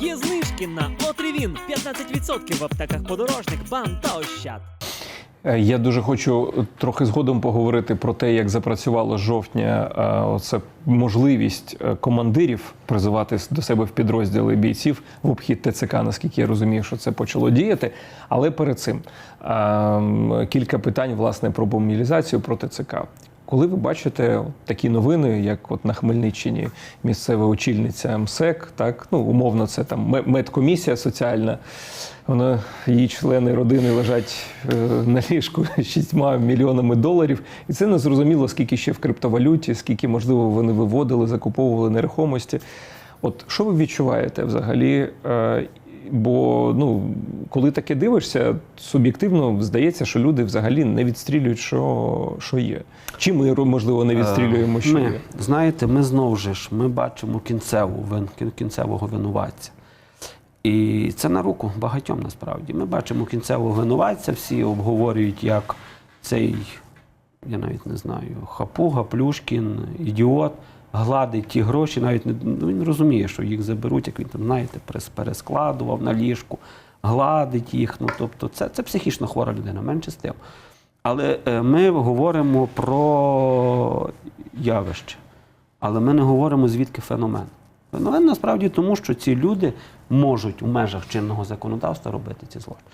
Є знижки на Отривін 15% в аптеках подорожник, бам та ощад. Е, Я дуже хочу трохи згодом поговорити про те, як запрацювало жовтня е, оце можливість е, командирів призивати до себе в підрозділи бійців в обхід ТЦК, наскільки я розумію, що це почало діяти. Але перед цим е, кілька питань власне про мобілізацію про ТЦК. Коли ви бачите такі новини, як от на Хмельниччині місцева очільниця МСЕК, так ну умовно, це там медкомісія соціальна, вона її члени родини лежать е, на ліжку з 6 мільйонами доларів, і це не зрозуміло, скільки ще в криптовалюті, скільки можливо вони виводили, закуповували нерухомості. От що ви відчуваєте взагалі? Е, Бо ну, коли таке дивишся, суб'єктивно здається, що люди взагалі не відстрілюють, що, що є. Чи ми, можливо, не відстрілюємо, що ми, є. Знаєте, ми знову ж ми бачимо кінцеву, вин- кінцевого винуватця. І це на руку багатьом насправді. Ми бачимо кінцевого винуватця, всі обговорюють, як цей, я навіть не знаю, хапуга, Плюшкін, ідіот, гладить ті гроші, навіть не ну, він розуміє, що їх заберуть, як він там, знаєте, перескладував на ліжку, гладить їх. Ну, тобто, це, це психічно хвора людина, менше з тим. Але е, ми говоримо про явище, але ми не говоримо звідки феномен. Феномен насправді тому, що ці люди можуть у межах чинного законодавства робити ці злочини.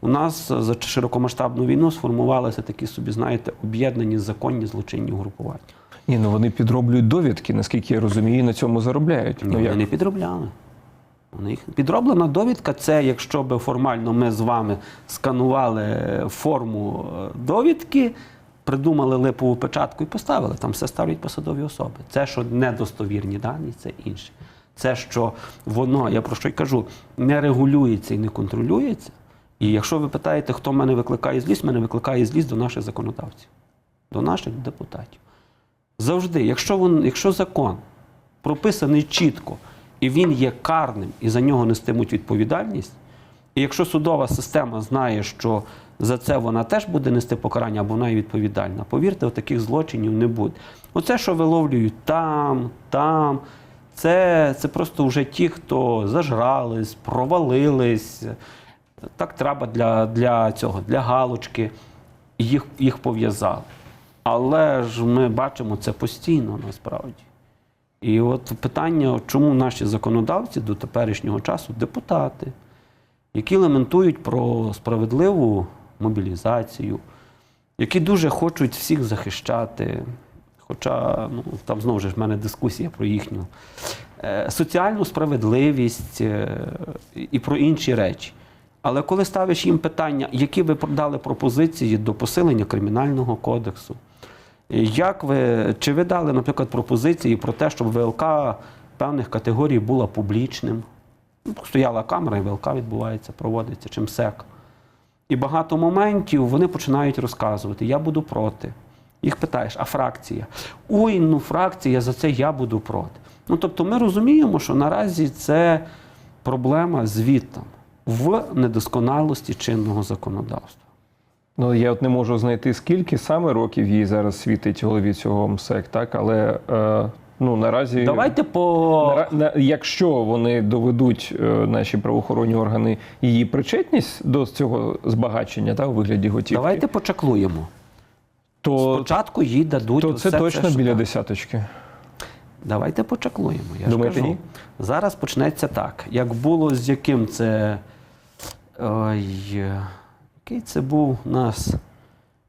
У нас за широкомасштабну війну сформувалися такі собі, знаєте, об'єднані законні злочинні угрупування. Ні, ну вони підроблюють довідки, наскільки я розумію, і на цьому заробляють. Ні, Ну, вони не підробляли. У них підроблена довідка це якщо би формально ми з вами сканували форму е, довідки, придумали липову печатку і поставили. Там все ставлять посадові особи. Це, що недостовірні дані, це інше. Це, що воно, я про що й кажу, не регулюється і не контролюється. І якщо ви питаєте, хто мене викликає злість, мене викликає злість до наших законодавців, до наших депутатів. Завжди, якщо, вон, якщо закон прописаний чітко, і він є карним, і за нього нестимуть відповідальність, і якщо судова система знає, що за це вона теж буде нести покарання, або вона є відповідальна, повірте, таких злочинів не буде. Оце, що виловлюють там, там, це, це просто вже ті, хто зажрались, провалились. Так треба для, для цього, для галочки, їх, їх пов'язали. Але ж ми бачимо це постійно насправді. І от питання, чому наші законодавці до теперішнього часу, депутати, які лементують про справедливу мобілізацію, які дуже хочуть всіх захищати. Хоча ну, там знову ж в мене дискусія про їхню е, соціальну справедливість е, і про інші речі. Але коли ставиш їм питання, які ви дали пропозиції до посилення кримінального кодексу, як ви, чи ви дали, наприклад, пропозиції про те, щоб ВЛК певних категорій була публічним? Стояла камера, і ВЛК відбувається, проводиться, чим СЕК. І багато моментів вони починають розказувати: я буду проти. Їх питаєш, а фракція? Ой, ну фракція за це я буду проти. Ну тобто ми розуміємо, що наразі це проблема звідти в недосконалості чинного законодавства. Ну я от не можу знайти скільки саме років їй зараз світить голові цього МСЕК, так але е, ну наразі Давайте по Нара- на- якщо вони доведуть е, наші правоохоронні органи її причетність до цього збагачення та у вигляді готівки, давайте почаклуємо. то, Спочатку їй дадуть. то це точно що біля так. десяточки. Давайте почаклуємо. Я Думаєте, ж кажу. ні? Зараз почнеться так. Як було з яким це. Ой, який це був у нас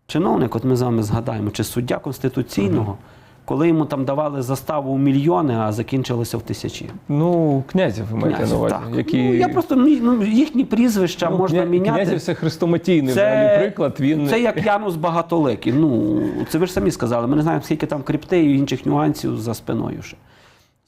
чиновник, от ми з вами згадаємо, чи суддя Конституційного, коли йому там давали заставу у мільйони, а закінчилося в тисячі. Ну, князів ви маєте на увазі, так. які Ну, я просто ну, їхні прізвища Ну, можна кня- міняти. Князів це хрестоматійний взагалі приклад. Він Це як Янус Багатоликий. Ну, це ви ж самі сказали. Ми не знаємо, скільки там крипти і інших нюансів за спиною ще.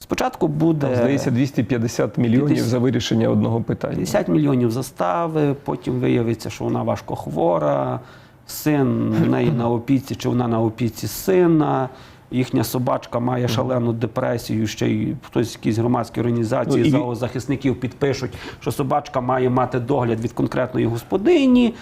Спочатку буде там, здається 250 мільйонів 50 за вирішення одного питання. 50 мільйонів застави, потім виявиться, що вона важко хвора, син в неї на опіці, чи вона на опіці сина. Їхня собачка має шалену депресію, ще й хтось якісь громадські організації Ну, і- зоозахисників підпишуть, що собачка має мати догляд від конкретної господині.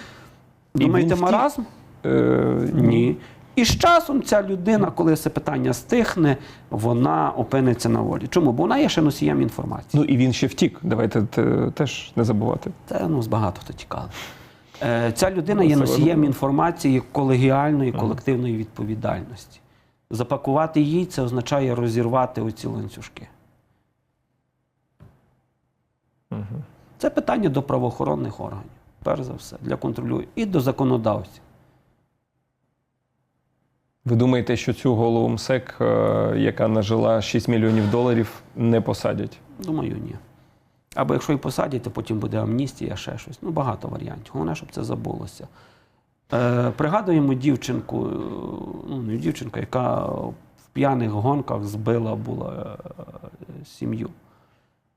Думаєте, маразм? Е, Ні. І з часом ця людина, коли це питання стихне, вона опиниться на волі. Чому? Бо вона є ще носієм інформації. Ну і він ще втік. Давайте теж не забувати. Це ну, з багато хто тікав. Е, Ця людина є носієм інформації колегіальної, колективної відповідальності. Запакувати їй це означає розірвати оці ланцюжки. Це питання до правоохоронних органів, перш за все, для контролю і до законодавців. Ви думаєте, що цю голову МСЕК, е, яка нажила 6 мільйонів доларів, не посадять? Думаю, ні. Або якщо і посадять, то потім буде амністія, ще щось. Ну, багато варіантів. Головне, щоб це забулося. Е, пригадуємо дівчинку, е, ну, не дівчинку, яка в п'яних гонках збила була е, сім'ю.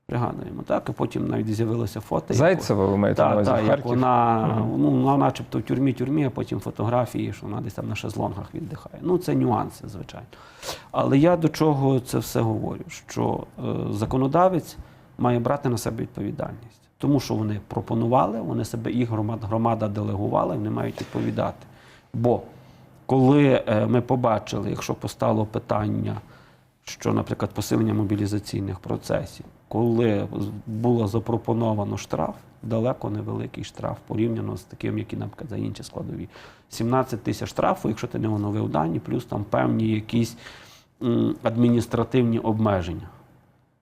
Пригадуємо, так? І потім навіть з'явилося фото. Зайцева, ви маєте на увазі так, як вона, ну, вона начебто в тюрмі тюрмі, а потім фотографії, що вона десь там на шезлонгах віддихає. Ну, це нюанси, звичайно. Але я до чого це все говорю? Що е, законодавець має брати на себе відповідальність. Тому що вони пропонували, вони себе їх громада, громада делегувала, вони мають відповідати. Бо коли е, ми побачили, якщо постало питання, що, наприклад, посилення мобілізаційних процесів, коли було запропоновано штраф, далеко невеликий штраф порівняно з таким, який, наприклад, за інші складові. 17 тисяч штрафу, якщо ти не оновив дані, плюс там певні якісь адміністративні обмеження.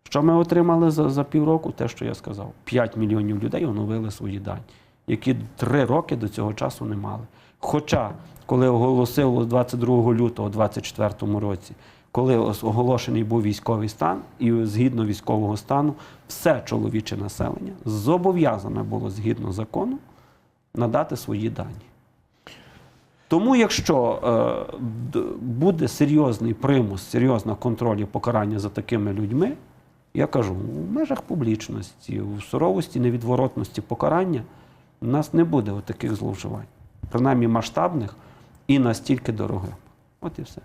Що ми отримали за, за півроку? Те, що я сказав. 5 мільйонів людей оновили свої дані, які три роки до цього часу не мали. Хоча, коли оголосило 22 лютого 2024 році, коли оголошений був військовий стан, і згідно військового стану, все чоловіче населення зобов'язане було згідно закону надати свої дані. Тому, якщо е, буде серйозний примус, серйозна контроль і покарання за такими людьми, я кажу, в межах публічності, в суровості, невідворотності покарання у нас не буде таких зловживань, принаймні масштабних і настільки дорогих. От і все.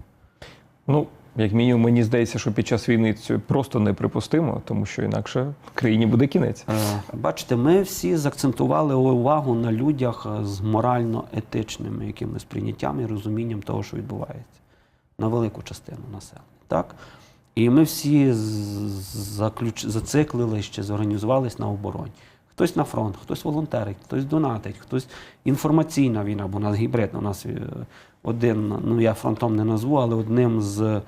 Ну, як мінімум, мені здається, що під час війни це просто неприпустимо, тому що інакше країні буде кінець. Е, Бачите, ми всі заакцентували увагу на людях з морально-етичними якимись прийняттями і розумінням того, що відбувається, на велику частину населення. Так? І ми всі заключ... зациклили ще зорганізувались на обороні. Хтось на фронт, хтось волонтерить, хтось донатить, хтось інформаційна війна, бо у нас гібридна. У нас е, один, ну я фронтом не назву, але одним з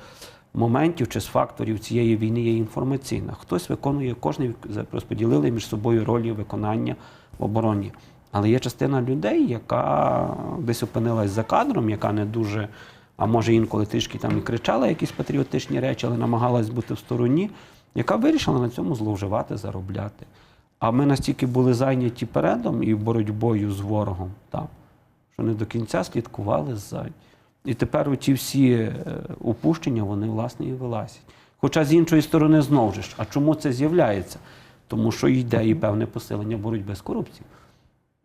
моментів чи з факторів цієї війни є інформаційна. Хтось виконує, кожен розподілили між собою ролі виконання в обороні. Але є частина людей, яка десь опинилась за кадром, яка не дуже, а може інколи трішки там і кричала якісь патріотичні речі, але намагалась бути в стороні, яка вирішила на цьому зловживати, заробляти. А ми настільки були зайняті передом і боротьбою з ворогом, там, що не до кінця слідкували ззаді. І тепер оті всі е, упущення, вони власне і вилазять. Хоча з іншої сторони знову ж, а чому це з'являється? Тому що йде і певне посилення боротьби з корупцією.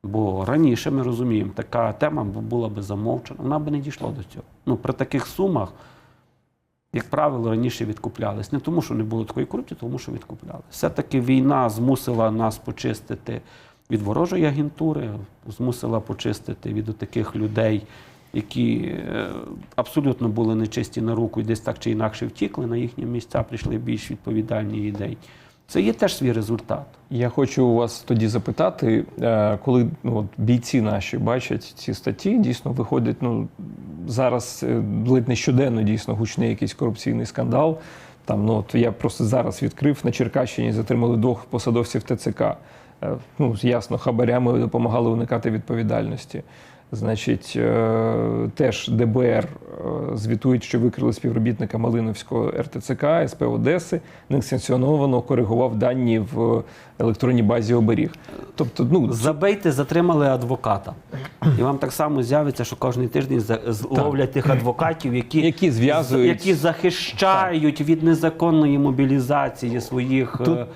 Бо раніше ми розуміємо, така тема була би замовчена, вона би не дійшла до цього. Ну, при таких сумах, як правило, раніше відкуплялись. Не тому, що не було такої корупції, тому що відкуплялись. Все-таки війна змусила нас почистити від ворожої агентури, змусила почистити від таких людей, які е, абсолютно були нечисті на руку і десь так чи інакше втікли, на їхні місця прийшли більш відповідальні ідеї. Це є теж свій результат. Я хочу у вас тоді запитати, е, коли ну, от бійці наші бачать ці статті, дійсно виходять. Ну зараз е, ледь не щоденно дійсно гучний якийсь корупційний скандал. Там ну от я просто зараз відкрив на Черкащині, затримали двох посадовців ТЦК. Е, Ну ясно, хабарями допомагали уникати відповідальності. Значить, е, теж ДБР е, звітують, що викрили співробітника Малиновського РТЦК, СП Одеси, несанкціоновано коригував дані в електронній базі оберіг. Тобто, ну Забийте, затримали адвоката. І вам так само з'явиться, що кожен тиждень ловлять тих адвокатів, які, Які зв'язують- які захищають від незаконної мобілізації своїх Тут-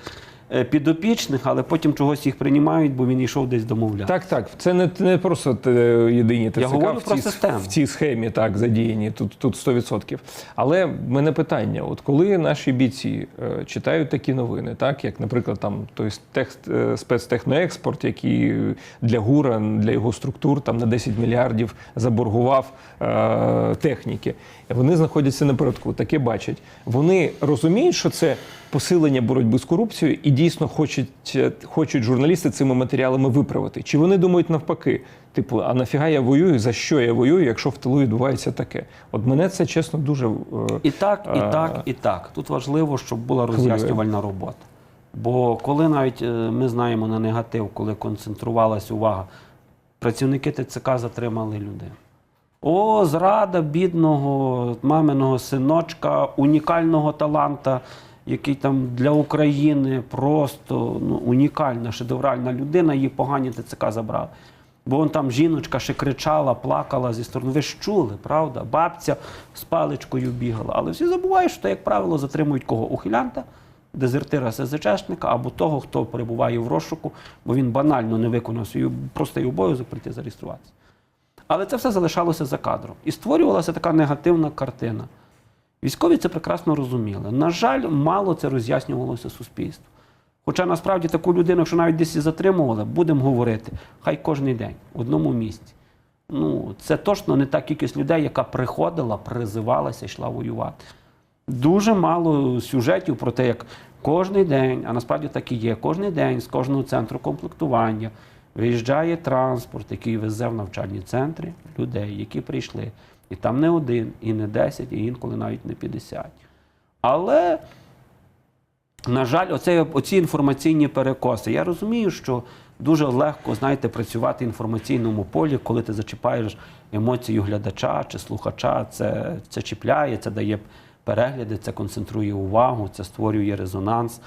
підопічних, але потім чогось їх приймають, бо він йшов десь домовляти. Так, так. Це не, не просто те, єдині ТЦК говорю в, про цій, в цій схемі так задіяні. Тут, тут 100%. Але в мене питання: от коли наші бійці е, читають такі новини, так як, наприклад, там той текст е, спецтехноекспорт, який для ГУРа, для його структур там на 10 мільярдів заборгував е, техніки, вони знаходяться напередку, таке бачать. Вони розуміють, що це посилення боротьби з корупцією, і дійсно хочуть, е, хочуть журналісти цими матеріалами виправити. Чи вони думають навпаки? Типу, а нафіга я воюю? За що я воюю, якщо в тилу відбувається таке? От мене це чесно дуже е, І так, і Е, так, і так. Тут важливо, щоб була роз'яснювальна робота. Бо коли навіть ми знаємо на негатив, коли концентрувалася увага, працівники ТЦК затримали людей. О, зрада бідного маминого синочка, унікального таланта, який там для України просто ну, унікальна, шедевральна людина, її погані ТЦК забрали. Бо вон там жіночка ще кричала, плакала зі сторони. Ви ж чули, правда? Бабця з паличкою бігала. Але всі забувають, що, як правило, затримують кого? Ухилянта, дезертира СЗЧшника або того, хто перебуває в розшуку, бо він банально не виконав свій простий обов'язок прийти зареєструватися. Але це все залишалося за кадром. І створювалася така негативна картина. Військові це прекрасно розуміли. На жаль, мало це роз'яснювалося суспільству. Хоча насправді таку людину, якщо навіть десь і затримували, будемо говорити, хай кожен день, в одному місці. Ну, це точно не та кількість людей, яка приходила, призивалася, йшла воювати. Дуже мало сюжетів про те, як кожен день, а насправді так і є, кожен день з кожного центру комплектування виїжджає транспорт, який везе в навчальні центри людей, які прийшли. І там не один, і не 10, і інколи навіть не 50. Але, на жаль, оце, оці інформаційні перекоси. Я розумію, що дуже легко, знаєте, працювати в інформаційному полі, коли ти зачіпаєш емоцію глядача чи слухача, це, це чіпляє, це дає перегляди, це концентрує увагу, це створює резонанс.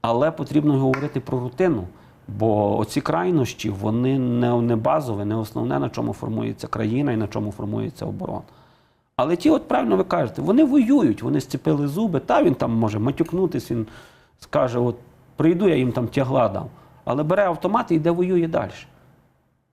Але потрібно говорити про рутину. Бо оці крайнощі вони не, не базові, не основне, на чому формується країна і на чому формується оборона. Але ті, от правильно ви кажете, вони воюють, вони зціпили зуби, та він там може матюкнутись, він скаже: от прийду, я їм там тягла дам. Але бере автомат і йде воює далі.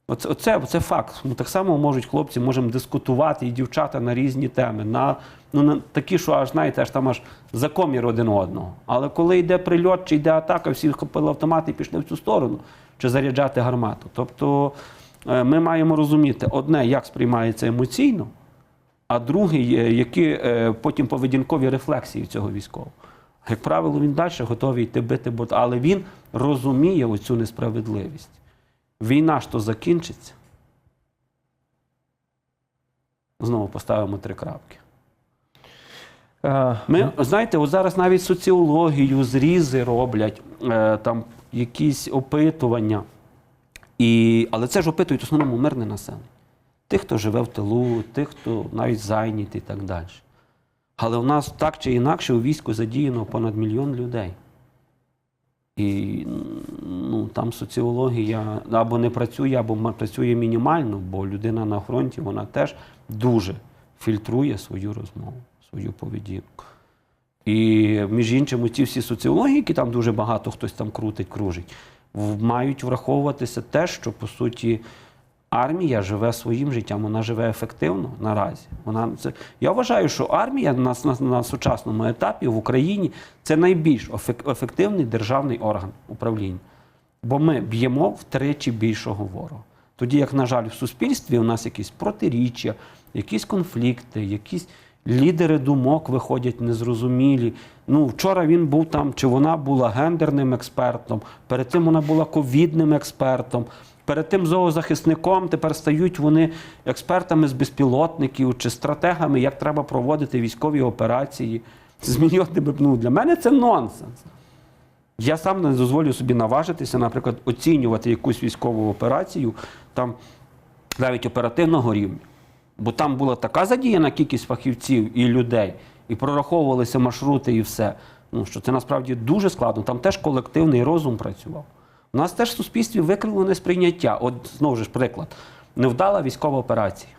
Оце, оце, це факт. Ну, так само можуть хлопці, можемо дискутувати і дівчата на різні теми, на, ну, на такі, що аж знаєте, аж там аж за комір один одного. Але коли йде прильот чи йде атака, всі схопили автомат і пішли в цю сторону, чи заряджати гармату. Тобто е, ми маємо розуміти одне, як сприймається емоційно, а другий, е, які е, потім поведінкові рефлексії цього військового. Як правило, він далі готовий йти бити, бо- але він розуміє оцю несправедливість. Війна ж то закінчиться. Знову поставимо три крапки. е, Ми, знаєте, от зараз навіть соціологію, зрізи роблять, е, там якісь опитування. І, але це ж опитують в основному мирне населення. Тих, хто живе в тилу, тих, хто навіть зайнятий і так далі. Але в нас так чи інакше у війську задіяно понад мільйон людей. І ну, там соціологія або не працює, або працює мінімально, бо людина на фронті вона теж дуже фільтрує свою розмову, свою поведінку. І між іншим, ці всі соціології, які там дуже багато хтось там крутить, кружить, мають враховуватися те, що по суті армія живе своїм життям, вона живе ефективно наразі. Вона це я вважаю, що армія на, на, на сучасному етапі в Україні це найбільш ефективний державний орган управління. Бо ми б'ємо втричі більшого ворога. Тоді, як, на жаль, в суспільстві у нас якісь протиріччя, якісь конфлікти, якісь лідери думок виходять незрозумілі. Ну, вчора він був там, чи вона була гендерним експертом, перед тим вона була ковідним експертом. Перед тим зоозахисником тепер стають вони експертами з безпілотників чи стратегами, як треба проводити військові операції. З мільйонними, ну, для мене це нонсенс. Я сам не дозволю собі наважитися, наприклад, оцінювати якусь військову операцію, там навіть оперативного рівня. Бо там була така задіяна кількість фахівців і людей, і прораховувалися маршрути і все. Ну, що це насправді дуже складно. Там теж колективний розум працював. У нас теж в суспільстві викривлене сприйняття. От знову ж приклад. Невдала військова операція.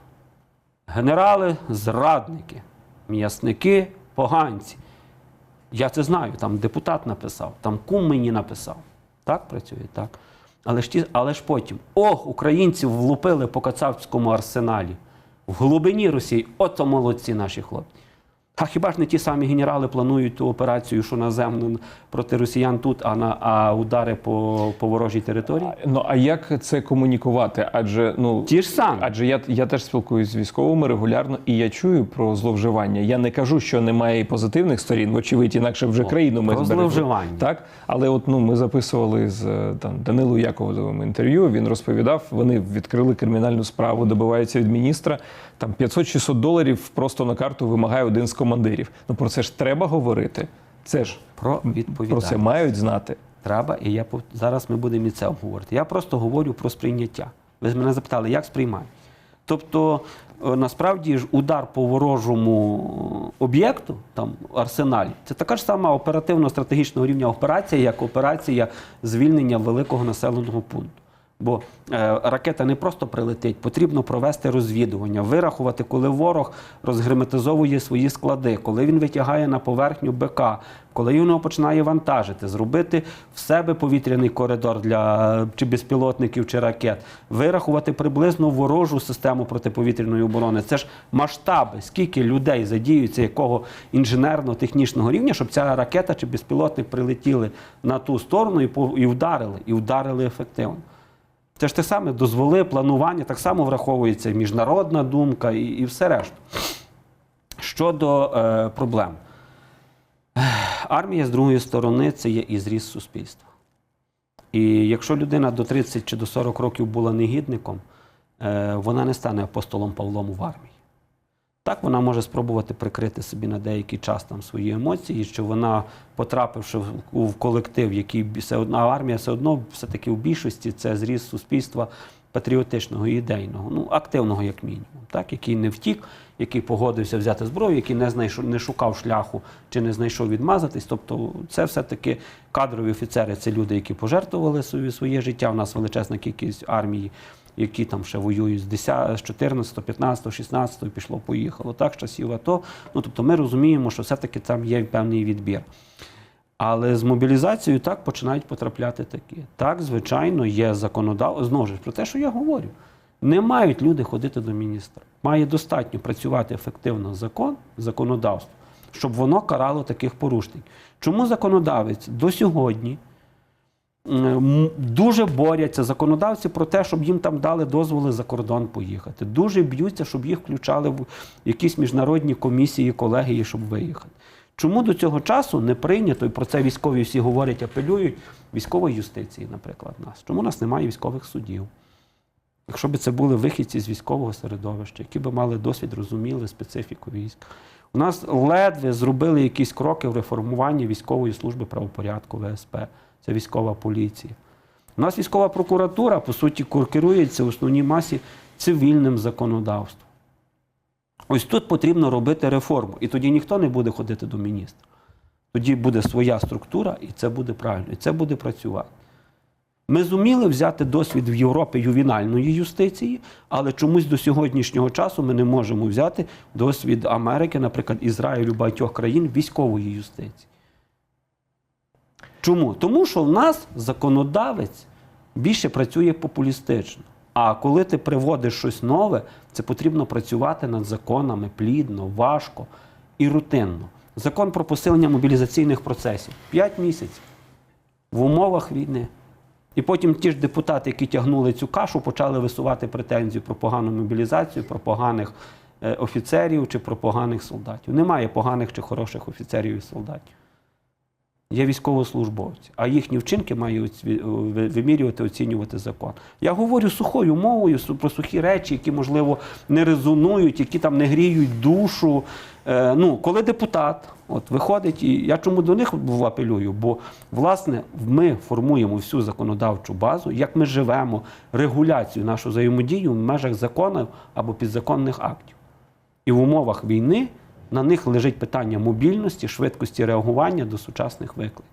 Генерали зрадники, м'ясники поганці. Я це знаю, там депутат написав, там кум мені написав. Так працює, так. Але ж, ті, але ж потім, ох, українців влупили по кацапському арсеналі. В глибині Росії, ото молодці наші хлопці. А хіба ж не ті самі генерали планують ту операцію, що наземну проти росіян тут, а на а удари по, по ворожій території? Ну а як це комунікувати? Адже ну Ті ж самі. Адже я, я теж спілкуюся з військовими регулярно, і я чую про зловживання. Я не кажу, що немає і позитивних сторін, вочевидь, інакше вже країну ми про зловживання. Так, але от ну ми записували з е, там Данилу Яковлевим інтерв'ю. Він розповідав, вони відкрили кримінальну справу, добиваються від міністра. Там 500-600 доларів просто на карту вимагає один з командирів. Ну про це ж треба говорити. Це ж Про про це мають знати. Треба, і я зараз ми будемо і це обговорити. Я просто говорю про сприйняття. Ви з мене запитали, як сприймаю? Тобто, е, насправді ж удар по ворожому об'єкту, там арсеналі, це така ж сама оперативно-стратегічного рівня операція, як операція звільнення великого населеного пункту. Бо е, ракета не просто прилетить, потрібно провести розвідування, вирахувати, коли ворог розгерметизовує свої склади, коли він витягає на поверхню БК, коли його починає вантажити, зробити в себе повітряний коридор для чи безпілотників, чи ракет, вирахувати приблизно ворожу систему протиповітряної оборони. Це ж масштаби, скільки людей задіються, якого інженерно-технічного рівня, щоб ця ракета чи безпілотник прилетіли на ту сторону і, і вдарили, і вдарили ефективно. Це ж те саме дозволи, планування, так само враховується і міжнародна думка і, і все решту. Щодо е, проблем, армія з другої сторони це є і зріст суспільства. І якщо людина до 30 чи до 40 років була негідником, е, вона не стане апостолом Павлом в армії. Так, вона може спробувати прикрити собі на деякий час там свої емоції, що вона, потрапивши в, колектив, який все одно, а армія все одно все-таки в більшості це зріст суспільства патріотичного ідейного, ну активного як мінімум, так, який не втік, який погодився взяти зброю, який не знайшов, не шукав шляху чи не знайшов відмазатись. Тобто, це все-таки кадрові офіцери, це люди, які пожертвували своє, своє життя. У нас величезна кількість армії які там ще воюють з 10, з 14, 15, 16 пішло, поїхало, так, з часів АТО. Ну, тобто ми розуміємо, що все-таки там є певний відбір. Але з мобілізацією так починають потрапляти такі. Так, звичайно, є законодавство. Знову ж про те, що я говорю. Не мають люди ходити до міністра. Має достатньо працювати ефективно закон, законодавство, щоб воно карало таких порушників. Чому законодавець до сьогодні дуже борються законодавці про те, щоб їм там дали дозволи за кордон поїхати. Дуже б'ються, щоб їх включали в якісь міжнародні комісії, колегії, щоб виїхати. Чому до цього часу не прийнято, і про це військові всі говорять, апелюють, військової юстиції, наприклад, нас? Чому у нас немає військових судів? Якщо б це були вихідці з військового середовища, які б мали досвід, розуміли специфіку військ. У нас ледве зробили якісь кроки в реформуванні військової служби правопорядку ВСП. Це військова поліція. У нас військова прокуратура, по суті, керується в основній масі цивільним законодавством. Ось тут потрібно робити реформу. І тоді ніхто не буде ходити до міністра. Тоді буде своя структура, і це буде правильно, і це буде працювати. Ми зуміли взяти досвід в Європі ювінальної юстиції, але чомусь до сьогоднішнього часу ми не можемо взяти досвід Америки, наприклад, Ізраїлю, багатьох країн військової юстиції. Чому? Тому що в нас законодавець більше працює популістично. А коли ти приводиш щось нове, це потрібно працювати над законами плідно, важко і рутинно. Закон про посилення мобілізаційних процесів 5 місяців в умовах війни. І потім ті ж депутати, які тягнули цю кашу, почали висувати претензію про погану мобілізацію, про поганих е, офіцерів чи про поганих солдатів. Немає поганих чи хороших офіцерів і солдатів. Є військовослужбовці, а їхні вчинки має вимірювати, оцінювати закон. Я говорю сухою мовою про сухі речі, які, можливо, не резонують, які там не гріють душу. Е, ну, коли депутат от, виходить, і я чому до них апелюю? Бо, власне, ми формуємо всю законодавчу базу, як ми живемо, регуляцію, нашу взаємодію в межах законів або підзаконних актів. І в умовах війни на них лежить питання мобільності, швидкості реагування до сучасних викликів.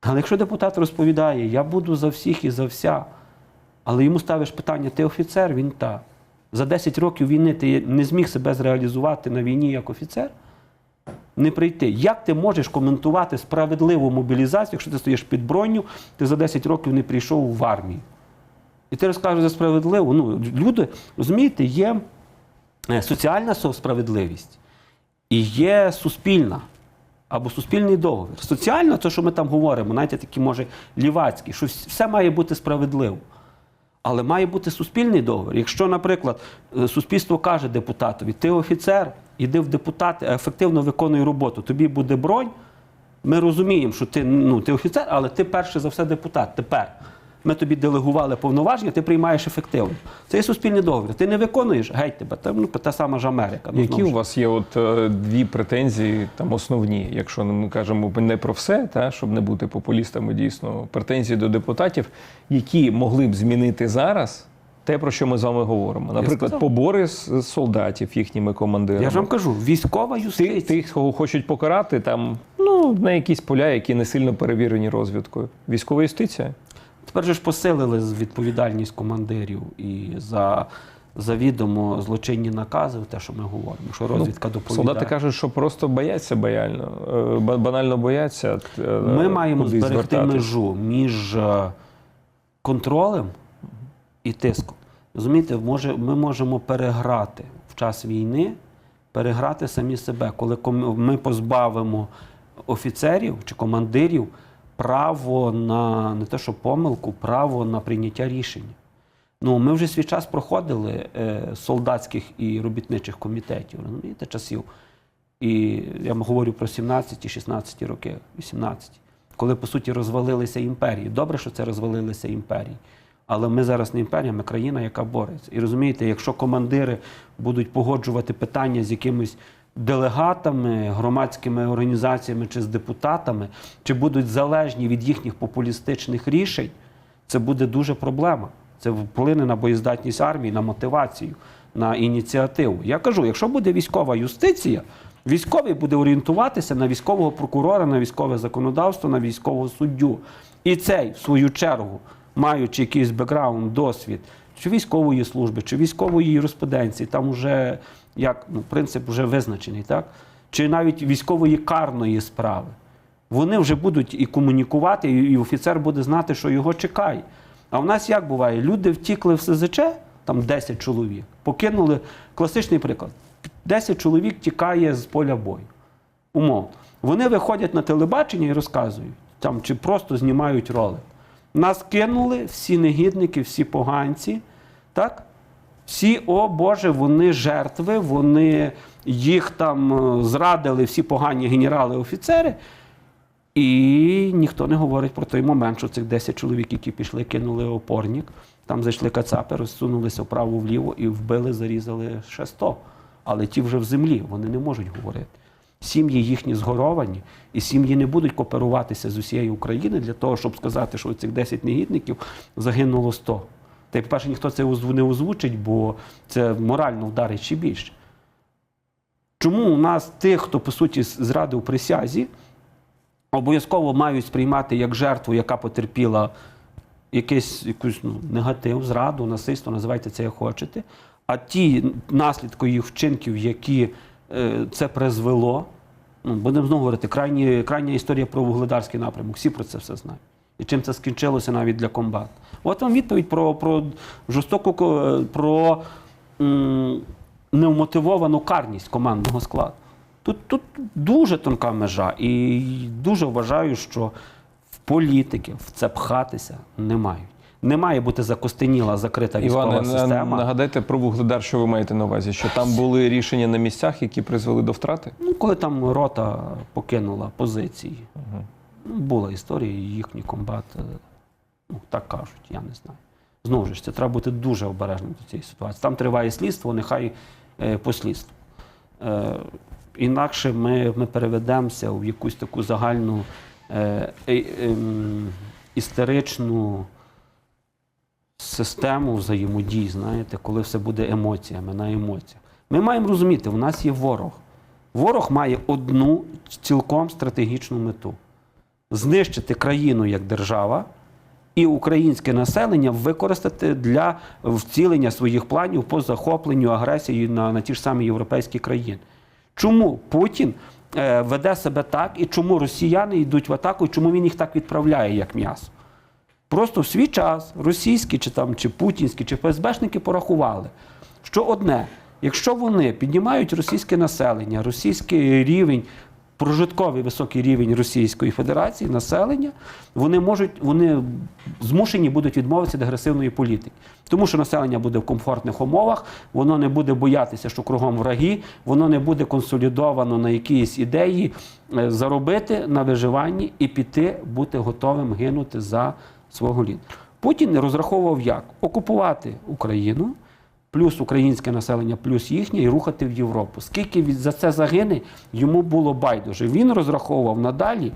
Але якщо депутат розповідає, я буду за всіх і за вся, але йому ставиш питання, ти офіцер, він так. За 10 років війни ти не зміг себе зреалізувати на війні як офіцер, Не прийти. Як ти можеш коментувати справедливу мобілізацію, якщо ти стоїш під броню, ти за 10 років не прийшов в армію? І ти розкажеш за справедливу. Ну, люди, розумієте, є соціальна справедливість і є суспільна або суспільний договір. Соціальна, то, що ми там говоримо, знаєте, такі, може, лівацькі, що все має бути справедливо. Але має бути суспільний договір. Якщо, наприклад, е, суспільство каже депутатові, ти офіцер, іди в депутати, ефективно виконуй роботу, тобі буде бронь. Ми розуміємо, що ти, ну, ти офіцер, але ти перше за все депутат. Тепер ми тобі делегували повноваження, ти приймаєш ефективно. Це є суспільний договір. Ти не виконуєш, геть тебе. Та, ну, та сама ж Америка. Ну, Які у вас є от е, дві претензії, там основні, якщо ми кажемо не про все, та щоб не бути популістами, дійсно претензії до депутатів, які могли б змінити зараз те, про що ми з вами говоримо. Наприклад, побори з солдатів їхніми командирами. Я ж вам кажу, військова Ти, юстиція. тих, кого хочуть покарати, там ну на якісь поля, які не сильно перевірені розвідкою. Військова юстиція. Тепер же ж посилили відповідальність командирів і за завідомо злочинні накази, те, що ми говоримо, що розвідка доповідає. Солдати кажуть, що просто бояться банально, е, банально бояться. е, Ми маємо зберегти звертатись. межу між е, контролем і тиском. Розумієте, може, ми можемо переграти в час війни, переграти самі себе, коли ми позбавимо офіцерів чи командирів право на не те, що помилку, право на прийняття рішення. Ну, ми вже свій час проходили е, солдатських і робітничих комітетів, розумієте, часів. І я говорю про 17-16 роки, 18, коли по суті розвалилися імперії. Добре, що це розвалилися імперії. Але ми зараз не імперія, ми країна, яка бореться. І розумієте, якщо командири будуть погоджувати питання з якимись делегатами, громадськими організаціями чи з депутатами, чи будуть залежні від їхніх популістичних рішень, це буде дуже проблема. Це вплине на боєздатність армії, на мотивацію, на ініціативу. Я кажу, якщо буде військова юстиція, військовий буде орієнтуватися на військового прокурора, на військове законодавство, на військового суддю. І цей, в свою чергу, маючи якийсь бекграунд, досвід, чи військової служби, чи військової юриспруденції, там вже як ну, принцип вже визначений, так? Чи навіть військової карної справи вони вже будуть і комунікувати, і офіцер буде знати, що його чекає. А в нас як буває? Люди втікли в СЗЧ, там 10 чоловік, покинули класичний приклад. 10 чоловік тікає з поля бою. Умовно. Вони виходять на телебачення і розказують, там, чи просто знімають ролик. Нас кинули всі негідники, всі поганці. Так? Всі, о Боже, вони жертви, вони їх там е, зрадили, всі погані генерали, офіцери. І ніхто не говорить про той момент, що цих 10 чоловік, які пішли, кинули опорник, там зайшли кацапи, розсунулися вправо-вліво і вбили, зарізали ще 100. Але ті вже в землі, вони не можуть говорити. Сім'ї їхні згоровані, і сім'ї не будуть кооперуватися з усієї України для того, щоб сказати, що цих 10 негідників загинуло 100. Та по-перше, ніхто це не озвучить, бо це морально вдарить ще більше. Чому у нас тих, хто по суті зрадив присязі, обов'язково мають сприймати як жертву, яка потерпіла якийсь якусь ну, негатив, зраду, насильство, називайте це як хочете. А ті наслідки їх вчинків, які е, це призвело, ну, будемо знову говорити, крайні, крайня історія про вугледарський напрямок. Всі про це все знають. І чим це скінчилося навіть для комбату. От вам відповідь про, про жорстоку, про м, невмотивовану карність командного складу. Тут, тут дуже тонка межа, і дуже вважаю, що в політики в це пхатися не мають. Не має бути закостеніла закрита військова Іване, система. нагадайте про вугледар, що ви маєте на увазі? Що там були рішення на місцях, які призвели до втрати? Ну, коли там рота покинула позиції, ну, була історія, їхній комбат, е, ну, так кажуть, я не знаю. Знову ж, це треба бути дуже обережним до цієї ситуації. Там триває слідство, нехай е, по слідству. Е, інакше ми, ми переведемося в якусь таку загальну е, е, ем, істеричну систему взаємодій, знаєте, коли все буде емоціями на емоціях. Ми маємо розуміти, у нас є ворог. Ворог має одну цілком стратегічну мету знищити країну як держава і українське населення використати для вцілення своїх планів по захопленню агресії на, на ті ж самі європейські країни. Чому Путін е, веде себе так, і чому росіяни йдуть в атаку, і чому він їх так відправляє, як м'ясо. Просто в свій час російські чи там чи путінські, чи ФСБшники порахували, що одне, якщо вони піднімають російське населення, російський рівень, прожитковий високий рівень Російської Федерації, населення, вони можуть, вони змушені будуть відмовитися від агресивної політики. Тому що населення буде в комфортних умовах, воно не буде боятися, що кругом враги, воно не буде консолідовано на якісь ідеї е, заробити на виживанні і піти, бути готовим гинути за свого лідера. Путін розраховував як? Окупувати Україну, плюс українське населення, плюс їхнє, і рухати в Європу. Скільки від- за це загине, йому було байдуже. Він розраховував надалі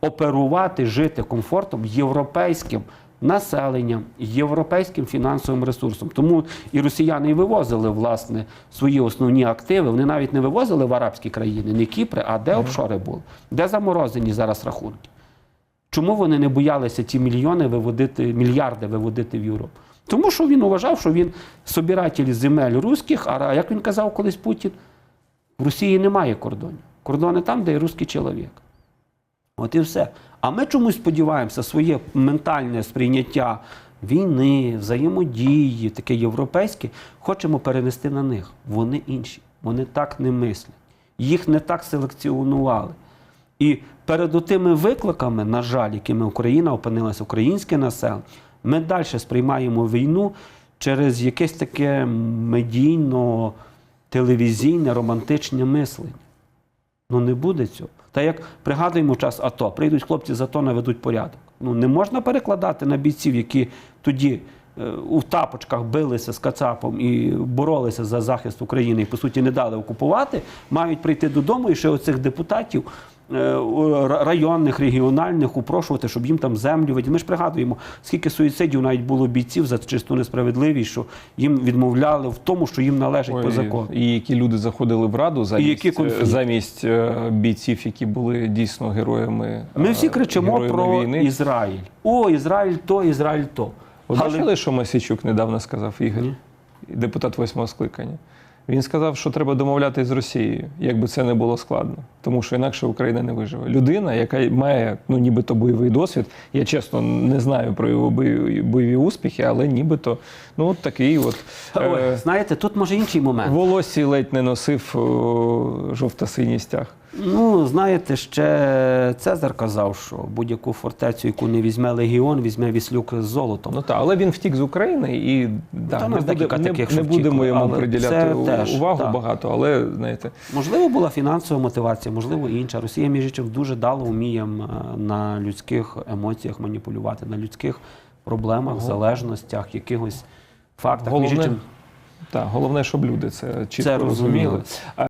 оперувати, жити комфортом європейським населенням, європейським фінансовим ресурсом. Тому і росіяни і вивозили власне свої основні активи. Вони навіть не вивозили в арабські країни, не Кіпри, а де офшори були, де заморозені зараз рахунки. Чому вони не боялися ті мільйони виводити, мільярди виводити в Європу? Тому що він вважав, що він собиратель земель руських, а як він казав колись Путін, в Росії немає кордонів. Кордони там, де є русський чоловік. От і все. А ми чомусь сподіваємося, своє ментальне сприйняття війни, взаємодії, таке європейське, хочемо перенести на них. Вони інші, вони так не мислять. Їх не так селекціонували. І перед тими викликами, на жаль, якими Україна опинилася, українське населення, ми далі сприймаємо війну через якесь таке медійно, телевізійне, романтичне мислення. Ну не буде цього. Та як пригадуємо час АТО, прийдуть хлопці з АТО, наведуть порядок. Ну не можна перекладати на бійців, які тоді е, у тапочках билися з Кацапом і боролися за захист України і по суті не дали окупувати, мають прийти додому і ще оцих депутатів. Е, Районних, регіональних упрошувати, щоб їм там землю виділи. Ми ж пригадуємо, скільки суїцидів навіть було бійців за чисту несправедливість, що їм відмовляли в тому, що їм належить по закону. І які люди заходили в раду замість, які конфлікти? замість е, бійців, які були дійсно героями. Ми е, всі кричимо про війни. Ізраїль. О, Ізраїль то, Ізраїль то. Ви Але- що Масійчук недавно сказав Ігор, Ні. депутат восьмого скликання? Він сказав, що треба домовлятися з Росією, якби це не було складно, тому що інакше Україна не виживе. Людина, яка має ну нібито бойовий досвід. Я чесно не знаю про його бойові, бойові успіхи, але нібито ну от такий от Ой, е, знаєте, тут може інший момент. волосі ледь не носив жовто-синій стяг. Ну, знаєте, ще Цезар казав, що будь-яку фортецю, яку не візьме легіон, візьме віслюк з золотом. Ну так, але він втік з України і да, Та у не, буде, не, таких, не будемо йому приділяти теж, увагу так. багато, але знаєте. Можливо, була фінансова мотивація, можливо, інша. Росія, між іншим, дуже дало вміє на людських емоціях маніпулювати, на людських проблемах, Ага. залежностях, якихось фактах. Головне, Між іншим, Так, головне, щоб люди це чітко Це розуміли. розуміли.